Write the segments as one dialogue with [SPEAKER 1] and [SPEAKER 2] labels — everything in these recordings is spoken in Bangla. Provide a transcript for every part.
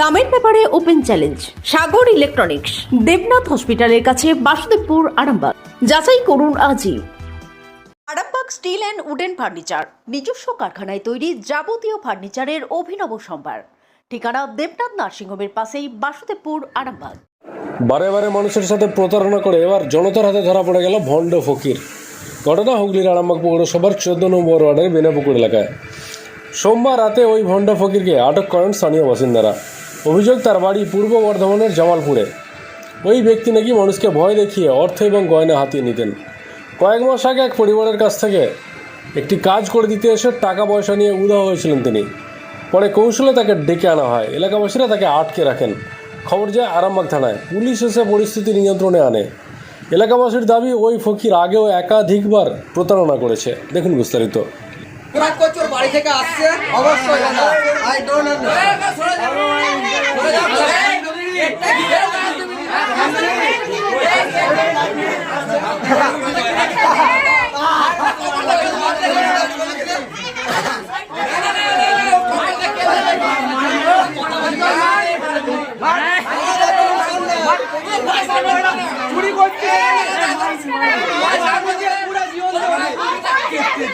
[SPEAKER 1] দামের ব্যাপারে open challenge, Sagar electronics, Debnath হসপিটালের কাছে বাসুদেবপুর, আরামবাগ। যাচাই করুন আজই। Arambagh steel and wooden furniture, নিজস্ব কারখানায় তৈরি যাবতীয় ফার্নিচারের অভিনব সম্ভার। ঠিকানা দেবনাথ নার্সিংহোমের পাশেই বাসুদেবপুর, আরামবাগ।
[SPEAKER 2] বারে বারে মানুষের সাথে প্রতারণা করে এবার জনতার হাতে ধরা পড়ে গেল ভণ্ড ফকির। ঘটনা হুগলির আরামবাগ পৌরসভার চোদ্দ নম্বর ওয়ার্ডের বেনাপুকুর এলাকায়। সোমবার রাতে ওই ভণ্ড ফকিরকে আটক করেন স্থানীয় বাসিন্দারা। অভিযোগ তার বাড়ি পূর্ব বর্ধমানের জামালপুরে। ওই ব্যক্তি নাকি মানুষকে ভয় দেখিয়ে অর্থ এবং গয়না হাতিয়ে নিতেন। কয়েক মাস আগে এক পরিবারের কাছ থেকে একটি কাজ করে দিতে এসে টাকা পয়সা নিয়ে উদা হয়েছিলেন তিনি। পরে কৌশলে তাকে ডেকে আনা হয়। এলাকাবাসীরা তাকে আটকে রাখেন। খবর যায় আরামবাগ থানায়। পুলিশ এসে পরিস্থিতি নিয়ন্ত্রণে আনে। এলাকাবাসীর দাবি, ওই ফকির আগেও একাধিকবার প্রতারণা করেছে। দেখুন বিস্তারিত।
[SPEAKER 3] করছে ওর বাড়ি থেকে আসছে অবশ্যই আই ডোন্ট চুরি করছে পুরা জীবন সব লোক আসবে মানলে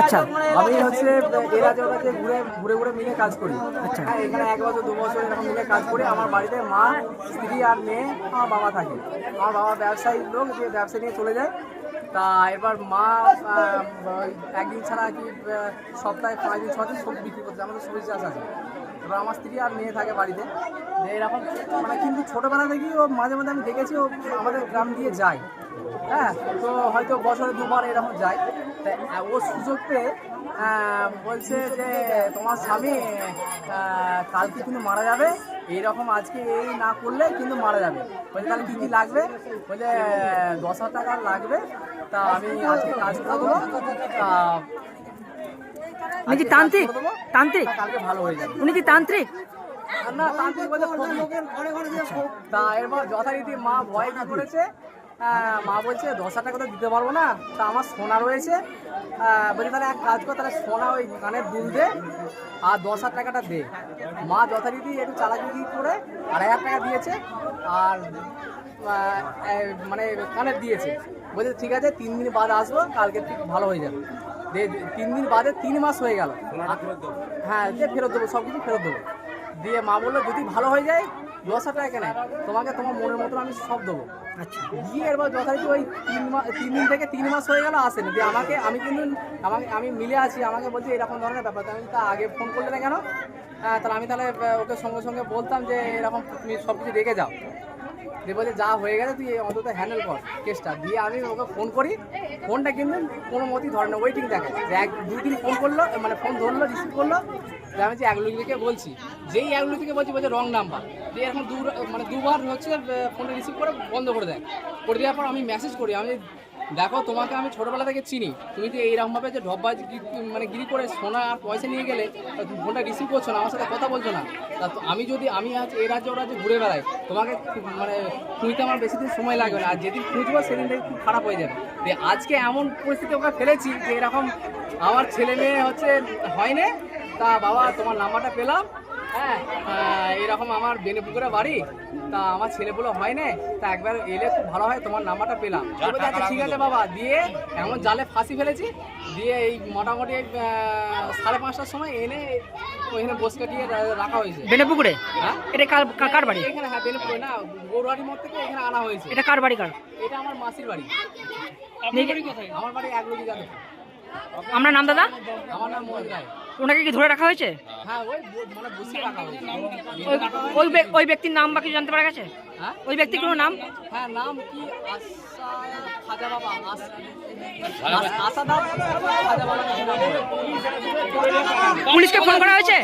[SPEAKER 4] আচ্ছা আমি হচ্ছে এরা জগতে ঘুরে ঘুরে ঘুরে মিলে কাজ করি। আচ্ছা। এখানে এক বছর দু বছর এরকম মিলে কাজ করি। আমার বাড়িতে মা স্ত্রী আর মেয়ে আমার বাবা থাকে। আমার বাবা ব্যবসায়ী লোক যে ব্যবসা নিয়ে চলে যায়। তা এবার মা একদিন ছাড়া কি সপ্তাহে পাঁচ দিন সবজি বিক্রি করতে আমাদের সবজি চাষ আছে। এবার আমার স্ত্রী আর মেয়ে থাকে বাড়িতে। এরকম মানে কিন্তু ছোটোবেলা থেকেই ও মাঝে মাঝে আমি দেখেছি ও আমাদের গ্রাম দিয়ে যায়। হ্যাঁ তো হয়তো বছরে দুবার এরকম যায়। ও সুযোগ পেয়ে বলছে যে তোমার স্বামী কালকে কিন্তু মারা যাবে। এইরকম আজকে এই না করলে কিন্তু মারা যাবে। বলছে তাহলে কী কী লাগবে? বলে দশ হাজার টাকা লাগবে। তা আমি আজকে কাজ করে দেবো। তা
[SPEAKER 5] উনি কি তান্ত্রিক? তান্ত্রিক?
[SPEAKER 4] কালকে ভালো হয়ে যাবে।
[SPEAKER 5] উনি কি তান্ত্রিক?
[SPEAKER 4] না তান্ত্রিক বলতে সব- তা এরপর যথারীতি মা ভয় করেছে? মা বলছে দশ হাজার টাকা তো দিতে পারব না তা আমার সোনা রয়েছে। আহ, বলছে তাহলে এক কাজ কর তাহলে সোনা ওই কানের দুল দে আর দশ হাজার টাকাটা দে। মা যথারীতি একটু চালাকি করে আড়াই হাজার টাকা দিয়েছে আর মানে কানের দিয়েছে। বলছে ঠিক আছে তিন দিন বাদ আসব কালকে ঠিক ভালো হয়ে যাবে। তিন দিন বাদে তিন মাস হয়ে গেল। হ্যাঁ দিয়ে ফেরত দেবো সব কিছু ফেরত দেবো। দিয়ে মা বলল যদি ভালো হয়ে যায় দশ হাজার টাকা কেনে তোমাকে তোমার মনের মতন আমি সব দেবো। আচ্ছা গিয়ে এরপর যথারীতি ওই তিন মাস তিন দিন থেকে তিন মাস হয়ে গেল, আসেনি। দিয়ে আমাকে আমি কিন্তু আমাকে আমি মিলে আছি, আমাকে বলছি এরকম ধরনের ব্যাপার। আমি তা আগে ফোন করলে না কেন? তাহলে আমি তাহলে ওকে সঙ্গে সঙ্গে বলতাম যে এরকম তুমি সব কিছু রেখে যাও। দিয়ে বলছে যা হয়ে গেছে তুই অন্তত হ্যান্ডেল কর কেসটা। দিয়ে আমি ওকে ফোন করি। ফোনটা কিন্তু কোনো মতেই ধরে না ওয়েটিং দেখে। যে এক দুই দিন ফোন করল মানে ফোন ধরলো রিসিভ করল। আমি যে একলু থেকে বলছি, যেই অ্যাগলু থেকে বলছি, বলছে রং নাম্বার দিয়ে এখন দু মানে দুবার হচ্ছে ফোনটা রিসিভ করে বন্ধ করে দেয়। করে দেওয়ার পর আমি মেসেজ করি, আমি দেখো, তোমাকে আমি ছোটবেলা থেকে চিনি। তুমি যে এইরকমভাবে যে ঢব্বাজ গি- মানে গিরি করে সোনা আর পয়সা নিয়ে গেলে ফোনটা রিসিভ করছ না, আমার সাথে কথা বলছো না। তা তো আমি যদি আমি আজ এই রাজ্যে ও রাজ্যে ঘুরে বেড়াই, তোমাকে মানে খুঁজতে আমার বেশি দিন সময় লাগবে না। আর যেদিন খুঁজবো, সেদিন থেকে খুব খারাপ হয়ে যাবে। যে আজকে এমন পরিস্থিতি ওকে ফেলেছি যে এরকম আমার ছেলে মেয়ে হচ্ছে হয় না তা বাবা, তোমার নাম্বারটা পেলাম। হ্যাঁ এরকম আমার বেনেপুকুরে বাড়ি তা আমার ছেলেগুলো হয় না তা একবার এলে খুব ভালো হয় তোমার নাম্বারটা পেলাম। আচ্ছা ঠিক আছে বাবা দিয়ে এমন জালে ফাঁসি ফেলেছি দিয়ে এই মোটামুটি সাড়ে পাঁচটার সময় এনে ওইখানে বসে কাটিয়ে রাখা হয়েছে।
[SPEAKER 5] বেনে পুকুরে
[SPEAKER 4] হ্যাঁ।
[SPEAKER 5] এটা কার কার- কার বাড়ি?
[SPEAKER 4] এখানে হ্যাঁ বেনেপুকুরে না গৌরহাটির মধ্যে থেকে এখানে আনা হয়েছে।
[SPEAKER 5] এটা কার বাড়ি কার?
[SPEAKER 4] এটা আমার মাসির বাড়ি। আমার বাড়ি এক লোক জানে
[SPEAKER 5] আপনার নাম দাদা? ওনাকে কি ধরে রাখা হয়েছে?
[SPEAKER 4] হ্যাঁ ওই মানে
[SPEAKER 5] ওই ওই ব্য- ওই ব্যক্তির নাম বা কিছু জানতে পারা গেছে?
[SPEAKER 4] হ্যাঁ?
[SPEAKER 5] ওই ব্যক্তির কোনো নাম?
[SPEAKER 4] হ্যাঁ নাম কি? আশা খাজা বাবা। আস- আস- আসাদা খাজা বাবা।
[SPEAKER 5] পুলিশকে ফোন করা হয়েছে?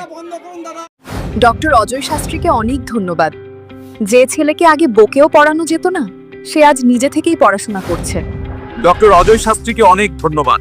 [SPEAKER 6] ডক্টর অজয় শাস্ত্রীকে অনেক ধন্যবাদ। যে ছেলেকে আগে বকেও পড়ানো যেত না সে আজ নিজে থেকেই পড়াশোনা করছে।
[SPEAKER 7] ডক্টর অজয় শাস্ত্রীকে অনেক ধন্যবাদ।